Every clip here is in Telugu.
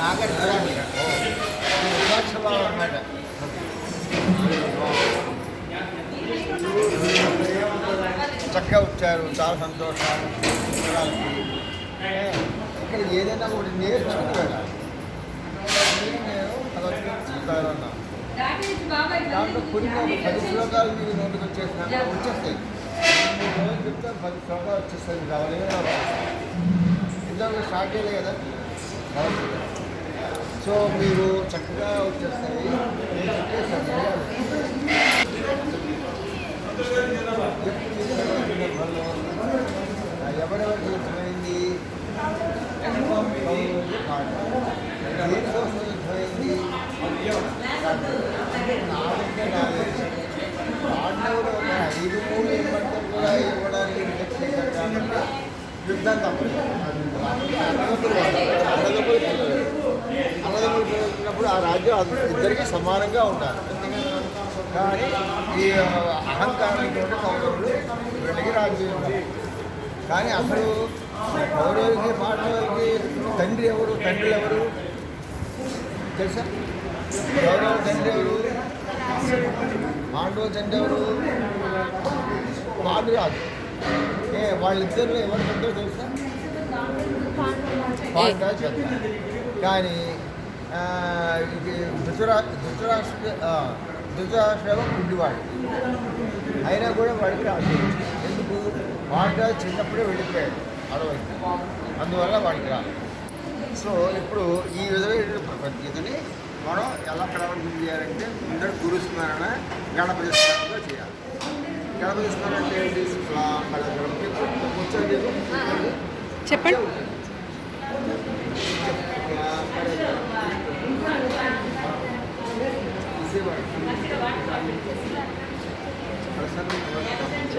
నాగరికత విశాఖపట్నం అన్నమాట. చక్కగా వచ్చారు చాలా సంతోషం చూడడానికి. ఇక్కడ ఏదైనా ఒకటి నేర్చుకుంటాడు దాంట్లో కొన్ని పది శ్లోకాలు మీరు నోటికి వచ్చేసినాక వచ్చేస్తాయి. మూడు చెప్తే పది శ్లోకాలు వచ్చేస్తాయి. రావాలి. ఇందాక స్టార్ట్ కదా? సో మీరు చక్కగా వచ్చేస్తాయి ఎవరెవరికి యుద్ధమైంది దేనికోసం యుద్ధమైంది నాకంటే నాలుగు పాండవులు ఒక ఐదు మూడు ఇవ్వడం కూడా ఇవ్వడానికి యుద్ధం తప్పదు రాజ్యం ఇద్దరికి సమానంగా ఉండాలి. కానీ ఈ అహంకారంతో కౌరవులు వీళ్ళకి రాజ్యం కానీ అసలు కౌరవులకి పాండవులకి తండ్రి ఎవరు తండ్రులు ఎవరు? తెలుసా? కౌరవ తండ్రి ఎవరు? పాండవ తండ్రి ఎవరు? పాండురాజు. ఏ వాళ్ళిద్దరిలో ఎవరు పెద్దో తెలుసా? పాండురాజు. కానీ ఇది దుసరా దుసరాష్ట్ర ఆ, ధృతరాష్ట్రం గుడ్డివాడు అయినా కూడా వాడికి రాదు ఎందుకు వాడు చిన్నప్పుడే వెళ్ళిపోయాడు అడవికి అందువల్ల వాడికి రాదు సో ఇప్పుడు ఈ విధమైన భగవద్గీతని మనం ఎలా ప్రవర్తన చేయాలంటే ముందర గురుస్మరణ గణపతి స్మరణలో చేయాలి గణపతి స్మరణ అంటే ఏంటి చెప్పండి.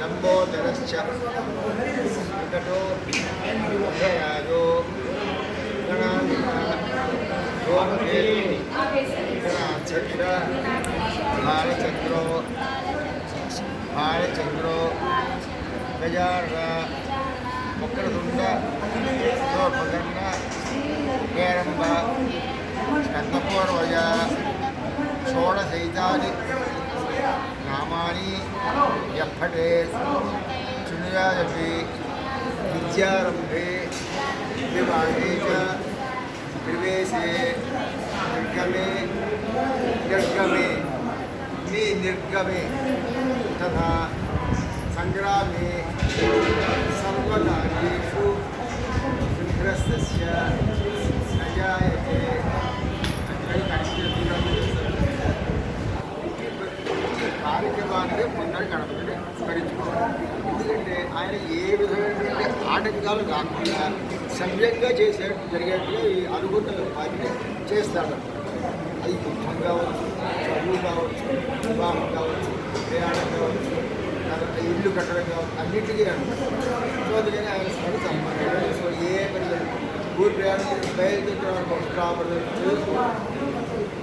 లంబోదరశ్చ వికటో అభయాజో గణాధిప రోమకేతు గణాధ్యక్ష గజార మొక్కడుండ సోపగన్న కేరంబ స్కందపూర్వజ షోడశైతాని నామాని ఎప్పటే చునుయాజపి విద్యారంభే వివాహే చ ప్రవేశే నిర్గమే నిర్గమే మీ నిర్గమే తథా సంగ్రామే ఆయన ఏ విధమైనటువంటి ఆటంకాలు కాకుండా సవ్యంగా చేసే జరిగేట్టుగా ఈ అనుకున్న వాటిని చేస్తాడు. అది యుద్ధం కావచ్చు చదువు కావచ్చు వివాహం కావచ్చు ప్రయాణం కావచ్చు తర్వాత ఇల్లు కట్టడం కావచ్చు అన్నింటికీ అంటారు సో అందుకని ఆయన స్మరిస్తాం సో ఏ పని ఊరు ప్రయాణం బయలుదేరడం రాబడి